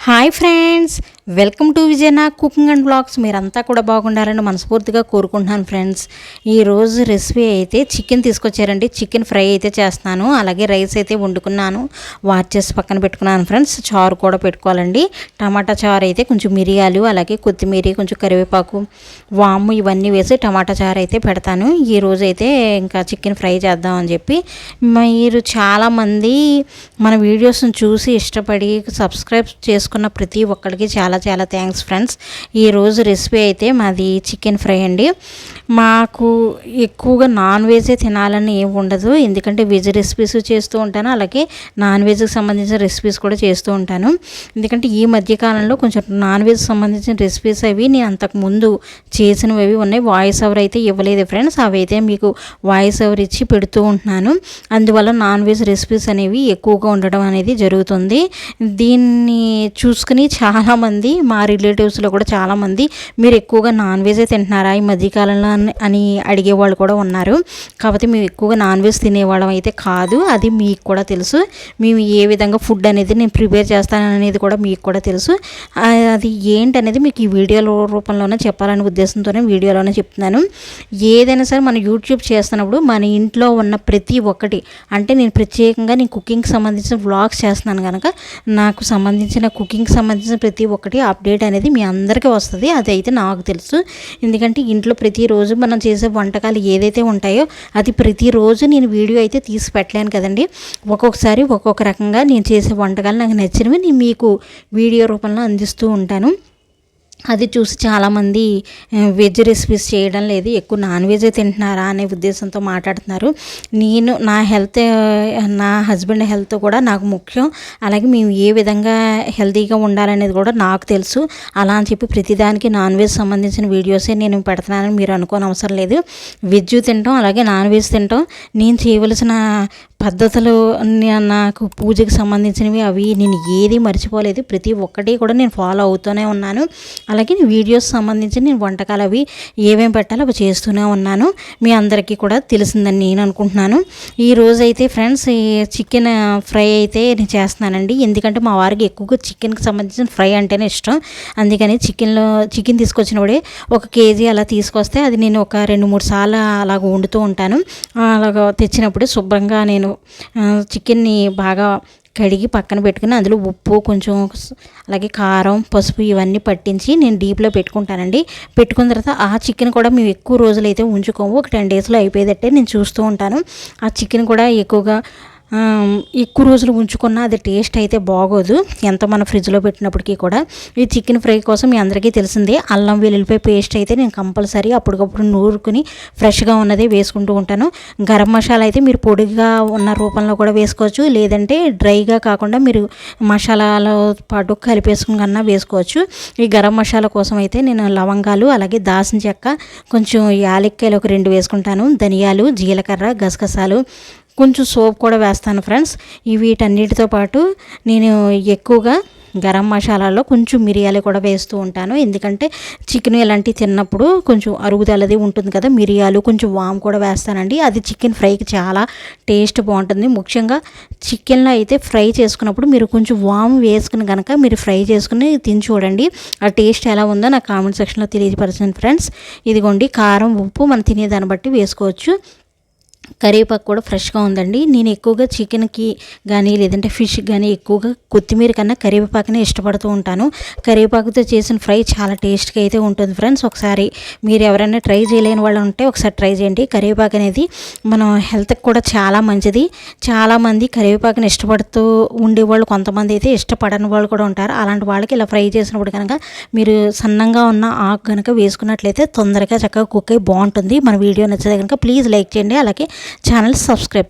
Hi friends welcome to Vijayana cooking and blogs మీరంతా కూడా బాగుండాలని మనస్ఫూర్తిగా కోరుకుంటున్నాను ఫ్రెండ్స్ ఈరోజు రెసిపీ అయితే చికెన్ తీసుకొచ్చారండి. చికెన్ ఫ్రై అయితే చేస్తున్నాను. అలాగే రైస్ అయితే వండుకున్నాను. వాష్ చేసి పక్కన పెట్టుకున్నాను ఫ్రెండ్స్ చారు కూడా పెట్టుకోవాలండి. టమాటా చారు అయితే కొంచెం మిరియాలు అలాగే కొత్తిమీర కొంచెం కరివేపాకు వాము ఇవన్నీ వేసి టమాటా చారు అయితే పెడతాను. ఈ అయితే ఇంకా చికెన్ ఫ్రై చేద్దామని చెప్పి మీరు చాలామంది మన వీడియోస్ని చూసి ఇష్టపడి సబ్స్క్రైబ్ చేసుకున్న ప్రతి ఒక్కరికి చాలా చాలా థ్యాంక్స్ ఫ్రెండ్స్ ఈరోజు రెసిపీ అయితే మాది చికెన్ ఫ్రై అండి. మాకు ఎక్కువగా నాన్ వెజే తినాలని ఏమి ఉండదు. ఎందుకంటే వెజ్ రెసిపీస్ చేస్తూ ఉంటాను. అలాగే నాన్ వెజ్కి సంబంధించిన రెసిపీస్ కూడా చేస్తూ ఉంటాను. ఎందుకంటే ఈ మధ్యకాలంలో కొంచెం నాన్ వెజ్ సంబంధించిన రెసిపీస్ అవి నేను అంతకుముందు చేసినవి అవి ఉన్నాయి. వాయిస్ ఓవర్ అయితే ఇవ్వలేదు ఫ్రెండ్స్ అవి అయితే మీకు వాయిస్ ఓవర్ ఇచ్చి పెడుతూ ఉంటున్నాను. అందువల్ల నాన్ వెజ్ రెసిపీస్ అనేవి ఎక్కువగా ఉండడం అనేది జరుగుతుంది. దీన్ని చూసుకుని చాలామంది మా రిలేటివ్స్లో కూడా చాలామంది మీరు ఎక్కువగా నాన్ వెజే తింటున్నారా? ఈ మధ్యకాలంలో అని అడిగేవాళ్ళు కూడా ఉన్నారు. కాకపోతే మేము ఎక్కువగా నాన్ వెజ్ తినేవాళ్ళం అయితే కాదు. అది మీకు కూడా తెలుసు. మేము ఏ విధంగా ఫుడ్ అనేది నేను ప్రిపేర్ చేస్తాను అనేది కూడా మీకు కూడా తెలుసు. అది ఏంటనేది మీకు ఈ వీడియో రూపంలోనే చెప్పాలనే ఉద్దేశంతోనే వీడియోలోనే చెప్తున్నాను. ఏదైనా సరే మనం యూట్యూబ్ చేస్తున్నప్పుడు మన ఇంట్లో ఉన్న ప్రతి ఒక్కటి అంటే నేను ప్రత్యేకంగా నేను కుకింగ్కి సంబంధించిన వ్లాగ్స్ చేస్తున్నాను కనుక నాకు సంబంధించిన కుకింగ్కి సంబంధించిన ప్రతి ఒక్కటి అప్డేట్ అనేది మీ అందరికీ వస్తుంది. అది అయితే నాకు తెలుసు. ఎందుకంటే ఇంట్లో ప్రతిరోజు మనం చేసే వంటకాలు ఏదైతే ఉంటాయో అది ప్రతిరోజు నేను వీడియో అయితే తీసి పెట్టలేను కదండి. ఒక్కొక్కసారి ఒక్కొక్క రకంగా నేను చేసే వంటకాలు నాకు నచ్చినవి నేను మీకు వీడియో రూపంలో అందిస్తూ ఉంటాను. అది చూసి చాలామంది వెజ్ రెసిపీస్ చేయడం లేదు. ఎక్కువ నాన్ వెజ్ తింటున్నారా అనే ఉద్దేశంతో మాట్లాడుతున్నారు. నేను నా హెల్త్ నా హస్బెండ్ హెల్త్ కూడా నాకు ముఖ్యం. అలాగే మేము ఏ విధంగా హెల్తీగా ఉండాలనేది కూడా నాకు తెలుసు. అలా అని చెప్పి ప్రతిదానికి నాన్ వెజ్ సంబంధించిన వీడియోసే నేను పెడుతున్నానని మీరు అనుకోని అవసరం లేదు. వెజ్ తింటాం అలాగే నాన్ వెజ్ తింటాం. నేను చేయవలసిన పద్ధతులు నాకు పూజకి సంబంధించినవి అవి నేను ఏది మర్చిపోలేదు. ప్రతి ఒక్కటి కూడా నేను ఫాలో అవుతూనే ఉన్నాను. అలాగే వీడియోస్ సంబంధించి నేను వంటకాలు అవి ఏమేమి పెట్టాలో అవి చేస్తూనే ఉన్నాను. మీ అందరికీ కూడా తెలిసిందని నేను అనుకుంటున్నాను. ఈ రోజు అయితే ఫ్రెండ్స్ ఈ చికెన్ ఫ్రై అయితే నేను చేస్తున్నానండి. ఎందుకంటే మా వారికి ఎక్కువగా చికెన్కి సంబంధించిన ఫ్రై అంటేనే ఇష్టం. అందుకని చికెన్లో చికెన్ తీసుకొచ్చినప్పుడే ఒక కేజీ అలా తీసుకొస్తే అది నేను ఒక రెండు మూడు సార్లు అలాగ వండుతూ ఉంటాను. అలాగ తెచ్చినప్పుడు శుభ్రంగా నేను చికెన్ని బాగా కడిగి పక్కన పెట్టుకుని అందులో ఉప్పు కొంచెం అలాగే కారం పసుపు ఇవన్నీ పట్టించి నేను డీప్లో పెట్టుకుంటానండి. పెట్టుకున్న తర్వాత ఆ చికెన్ కూడా మేము ఎక్కువ రోజులైతే ఉంచుకోము. ఒక టెన్ డేస్లో అయిపోయేటట్టే నేను చూస్తూ ఉంటాను. ఆ చికెన్ కూడా ఎక్కువగా ఎక్కువ రోజులు ఉంచుకున్నా అది టేస్ట్ అయితే బాగోదు. ఎంత మన ఫ్రిడ్జ్లో పెట్టినప్పటికీ కూడా. ఈ చికెన్ ఫ్రై కోసం మీ అందరికీ తెలిసిందే అల్లం వెల్లుల్లిపాయ పేస్ట్ అయితే నేను కంపల్సరీ అప్పటికప్పుడు నూరుకుని ఫ్రెష్గా ఉన్నదే వేసుకుంటూ ఉంటాను. గరం మసాలా అయితే మీరు పొడిగా ఉన్న రూపంలో కూడా వేసుకోవచ్చు. లేదంటే డ్రైగా కాకుండా మీరు మసాలాలో పాటు కలిపేసుకుని కన్నా వేసుకోవచ్చు. ఈ గరం మసాలా కోసం అయితే నేను లవంగాలు అలాగే దాసిన చెక్క కొంచెం యాలక్కాయలు ఒక రెండు వేసుకుంటాను. ధనియాలు జీలకర్ర గసగసాలు కొంచెం సోప్ కూడా వేస్తాను ఫ్రెండ్స్. ఈ వీటన్నిటితో పాటు నేను ఎక్కువగా గరం మసాలాలో కొంచెం మిరియాలు కూడా వేస్తూ ఉంటాను. ఎందుకంటే చికెన్ ఇలాంటివి తిన్నప్పుడు కొంచెం అరుగుదలది ఉంటుంది కదా మిరియాలు కొంచెం వామ్ కూడా వేస్తానండి. అది చికెన్ ఫ్రైకి చాలా టేస్ట్ బాగుంటుంది. ముఖ్యంగా చికెన్లో అయితే ఫ్రై చేసుకున్నప్పుడు మీరు కొంచెం వామ్ వేసుకుని కనుక మీరు ఫ్రై చేసుకుని తిని చూడండి. ఆ టేస్ట్ ఎలా ఉందో నాకు కామెంట్ సెక్షన్లో తెలియజేపరచండి ఫ్రెండ్స్. ఇదిగోండి కారం ఉప్పు మనం తినేదాన్ని బట్టి వేసుకోవచ్చు. కరివేపాకు కూడా ఫ్రెష్గా ఉందండి. నేను ఎక్కువగా చికెన్కి కానీ లేదంటే ఫిష్ కానీ ఎక్కువగా కొత్తిమీర కన్నా కరివేపాకునే ఇష్టపడుతూ ఉంటాను. కరివేపాకుతో చేసిన ఫ్రై చాలా టేస్ట్గా అయితే ఉంటుంది ఫ్రెండ్స్. ఒకసారి మీరు ఎవరైనా ట్రై చేయలేని వాళ్ళు ఉంటే ఒకసారి ట్రై చేయండి. కరివేపాకు అనేది మనం హెల్త్కి కూడా చాలా మంచిది. చాలామంది కరివేపాకుని ఇష్టపడుతూ ఉండేవాళ్ళు కొంతమంది అయితే ఇష్టపడని వాళ్ళు కూడా ఉంటారు. అలాంటి వాళ్ళకి ఇలా ఫ్రై చేసినప్పుడు కనుక మీరు సన్నంగా ఉన్న ఆకు కనుక వేసుకున్నట్లయితే తొందరగా చక్కగా కుక్ అయి బాగుంటుంది. మన వీడియో నచ్చితే కనుక ప్లీజ్ లైక్ చేయండి. అలాగే ఛానల్ సబ్స్క్రైబ్